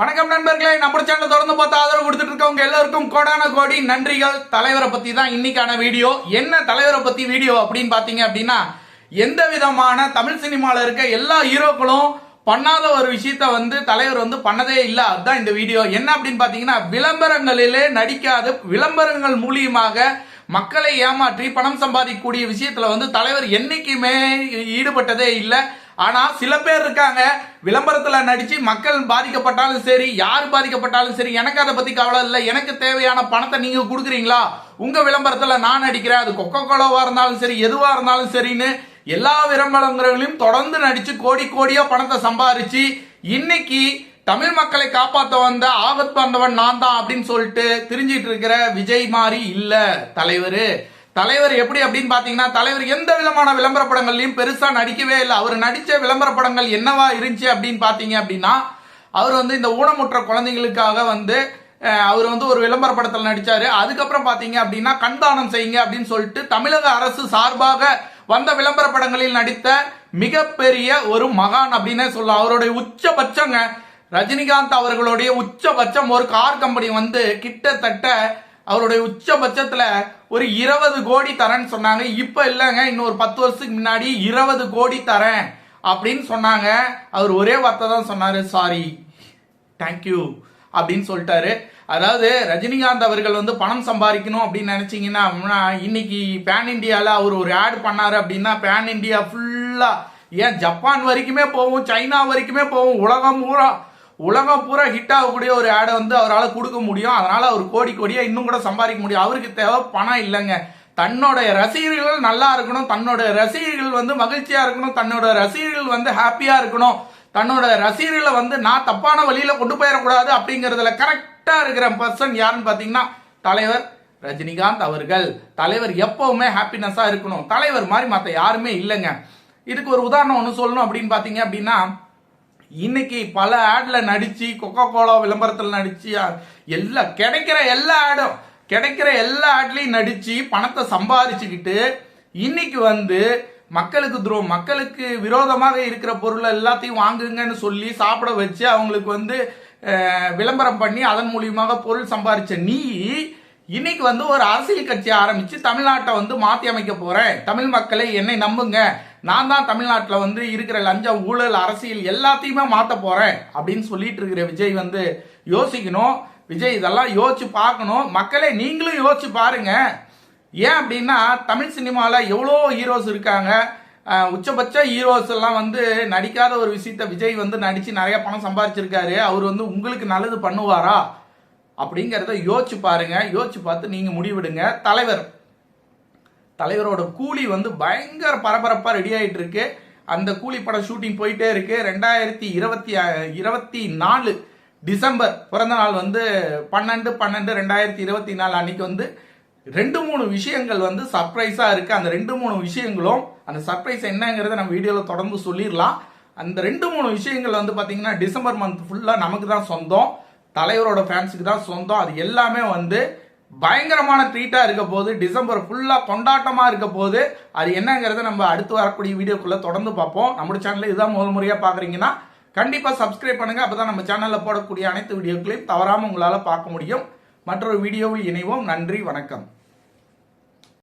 வணக்கம் நண்பர்களே நம்ம சேனல் தொடர்ந்து பார்த்து ஆதரவு கொடுத்துட்டு இருக்கவங்க எல்லாருக்கும் கோடான கோடி நன்றிகள். தலைவரை பத்தி தான் இன்னைக்கான வீடியோ. என்ன தலைவரை பத்தி வீடியோ அப்படின்னு பாத்தீங்க அப்படின்னா எந்த விதமான தமிழ் சினிமாவில் இருக்க எல்லா ஹீரோக்களும் பண்ணாத ஒரு விஷயத்த வந்து தலைவர் வந்து பண்ணதே இல்ல. அதுதான் இந்த வீடியோ. என்ன அப்படின்னு பாத்தீங்கன்னா விளம்பரங்களிலே நடிக்காத விளம்பரங்கள் மூலியமாக மக்களை ஏமாற்றி பணம் சம்பாதிக்கக்கூடிய விஷயத்துல வந்து தலைவர் என்னைக்குமே ஈடுபட்டதே இல்லை. ஆனா சில பேர் இருக்காங்க விளம்பரத்துல நடிச்சு மக்கள் பாதிக்கப்பட்டாலும் சரி யார் பாதிக்கப்பட்டாலும் சரி எனக்கு அதை பத்தி கவலை இல்லை எனக்கு தேவையான பணத்தை நீங்க கொடுக்குறீங்களா? உங்க விளம்பரத்துல நான் நடிக்கிறேன் அது கொக்கோ கோலாவா இருந்தாலும் சரி எதுவா இருந்தாலும் சரின்னு எல்லா விளம்பரங்களையும் தொடர்ந்து நடிச்சு கோடி கோடியா பணத்தை சம்பாரிச்சு இன்னைக்கு தமிழ் மக்களை காப்பாத்த வந்த ஆபத் வந்தவன் நான் தான் அப்படின்னு சொல்லிட்டு தெரிஞ்சிட்டு இருக்கிற விஜய் மாதிரி இல்ல தலைவர். தலைவர் எப்படி அப்படின்னு பாத்தீங்கன்னா தலைவர் எந்த விதமான விளம்பர படங்கள்லயும் பெருசா நடிக்கவே இல்லை. அவர் நடிச்ச விளம்பர படங்கள் என்னவா இருந்துச்சு அப்படின்னு பாத்தீங்க அப்படின்னா அவர் வந்து இந்த ஊனமுற்ற குழந்தைங்களுக்காக வந்து அவர் வந்து ஒரு விளம்பர படத்தில் நடிச்சாரு. அதுக்கப்புறம் பாத்தீங்க அப்படின்னா கண்தானம் செய்யுங்க அப்படின்னு சொல்லிட்டு தமிழக அரசு சார்பாக வந்த விளம்பர படங்களில் நடித்த மிகப்பெரிய ஒரு மகான் அப்படின்னே சொல்லலாம். அவருடைய உச்சபட்சங்க ரஜினிகாந்த் அவர்களுடைய உச்சபட்சம் ஒரு கார் கம்பெனி வந்து கிட்டத்தட்ட அவருடைய உச்சபட்சத்துல ஒரு இருபது கோடி தரேன்னு சொன்னாங்க. இப்ப இல்லைங்க இன்னும் ஒரு பத்து வருஷத்துக்கு முன்னாடி இருபது கோடி தரேன் அப்படின்னு சொன்னாங்க. அவர் ஒரே வார்த்தை தான் சொன்னாரு சாரி தேங்க்யூ அப்படின்னு சொல்லிட்டாரு. அதாவது ரஜினிகாந்த் அவர்கள் வந்து பணம் சம்பாதிக்கணும் அப்படின்னு நினைச்சீங்கன்னா இன்னைக்கு பேன் இண்டியாவில் அவர் ஒரு ஆட் பண்ணாரு அப்படின்னா பேன் இந்தியா ஃபுல்லா ஏன் ஜப்பான் வரைக்குமே போகும் சைனா வரைக்குமே போகும் உலகம் பூரா உலகம் பூரா ஹிட் ஆகக்கூடிய ஒரு ஆடை வந்து அவரால் கொடுக்க முடியும். அதனால் அவர் கோடி கோடியாக இன்னும் கூட சம்பாதிக்க முடியும். அவருக்கு தேவை பணம் இல்லைங்க. தன்னுடைய ரசிகர்கள் நல்லா இருக்கணும். தன்னோட ரசிகர்கள் வந்து மகிழ்ச்சியாக இருக்கணும். தன்னோட ரசிகர்கள் வந்து ஹாப்பியாக இருக்கணும். தன்னோட ரசிகர்களை வந்து நான் தப்பான வழியில் கொண்டு போயிடக்கூடாது அப்படிங்கிறதுல கரெக்டாக இருக்கிற பர்சன் யாருன்னு பார்த்தீங்கன்னா தலைவர் ரஜினிகாந்த் அவர்கள். தலைவர் எப்பவுமே ஹாப்பினஸ்ஸாக இருக்கணும். தலைவர் மாதிரி மற்ற யாருமே இல்லைங்க. இதுக்கு ஒரு உதாரணம் ஒன்று சொல்லணும் அப்படின்னு பார்த்தீங்க அப்படின்னா இன்னைக்கு பல ஆட்ல நடிச்சு கொக்கோ கோலா விளம்பரத்தில் நடிச்சு எல்லா கிடைக்கிற எல்லா ஆடும் கிடைக்கிற எல்லா ஆட்லையும் நடிச்சு பணத்தை சம்பாதிச்சுக்கிட்டு இன்னைக்கு வந்து மக்களுக்கு துரோகம் மக்களுக்கு விரோதமாக இருக்கிற பொருள் எல்லாத்தையும் வாங்குங்கன்னு சொல்லி சாப்பிட வச்சு அவங்களுக்கு வந்து விளம்பரம் பண்ணி அதன் மூலியமாக பொருள் சம்பாதிச்ச நீ இன்னைக்கு வந்து ஒரு அரசியல் கட்சி ஆரம்பிச்சு தமிழ்நாட்டை வந்து மாற்றி அமைக்க போறேன். தமிழ் மக்களை என்னை நம்புங்க. நான் தான் தமிழ்நாட்டில் வந்து இருக்கிற லஞ்சம் ஊழல் அரசியல் எல்லாத்தையுமே மாற்ற போகிறேன் அப்படின்னு சொல்லிட்டு இருக்கிற விஜய் வந்து யோசிக்கணும். விஜய் இதெல்லாம் யோசிச்சு பார்க்கணும். மக்களே நீங்களும் யோசிச்சு பாருங்க. ஏன் அப்படின்னா தமிழ் சினிமாவில் எவ்வளோ ஹீரோஸ் இருக்காங்க. உச்சபட்ச ஹீரோஸ் எல்லாம் வந்து நடிக்காத ஒரு விஷயத்த விஜய் வந்து நடித்து நிறைய பணம் சம்பாதிச்சிருக்காரு அவர் வந்து உங்களுக்கு நல்லது பண்ணுவாரா? அப்படிங்கிறத யோசிச்சு பாருங்க. யோசிச்சு பார்த்து நீங்க முடிவெடுங்க. தலைவர் தலைவரோட கூலி வந்து பயங்கர பரபரப்பாக ரெடி ஆகிட்டு இருக்கு. அந்த கூலி படம் ஷூட்டிங் போயிட்டே இருக்கு. ரெண்டாயிரத்தி இருபத்தி இருபத்தி நாலு டிசம்பர் பிறந்த நாள் வந்து பன்னெண்டு பன்னெண்டு ரெண்டாயிரத்தி இருபத்தி நாலு அன்னைக்கு வந்து ரெண்டு மூணு விஷயங்கள் வந்து சர்ப்ரைஸாக இருக்கு. அந்த ரெண்டு மூணு விஷயங்களும் அந்த சர்ப்ரைஸ் என்னங்கிறத நம்ம வீடியோவில் தொடர்ந்து சொல்லிடலாம். அந்த ரெண்டு மூணு விஷயங்கள் வந்து பார்த்தீங்கன்னா டிசம்பர் மந்த் ஃபுல்லாக நமக்கு தான் சொந்தம். தலைவரோட ஃபேன்ஸுக்கு தான் சொந்தம். அது எல்லாமே வந்து பயங்கரமான ட்ரீட்டா இருக்க போது டிசம்பர் ஃபுல்லா கொண்டாட்டமா இருக்க போது அது என்னங்கிறத நம்ம அடுத்து வரக்கூடிய வீடியோக்குள்ள தொடர்ந்து பார்ப்போம். நம்மளோட சேனலில் இதுதான் முதல் முறையா பாக்குறீங்கன்னா கண்டிப்பா சப்ஸ்கிரைப் பண்ணுங்க. அப்பதான் நம்ம சேனல்ல போடக்கூடிய அனைத்து வீடியோக்களையும் தவறாம உங்களால பார்க்க முடியும். மற்றொரு வீடியோவில் இணைவோம். நன்றி வணக்கம்.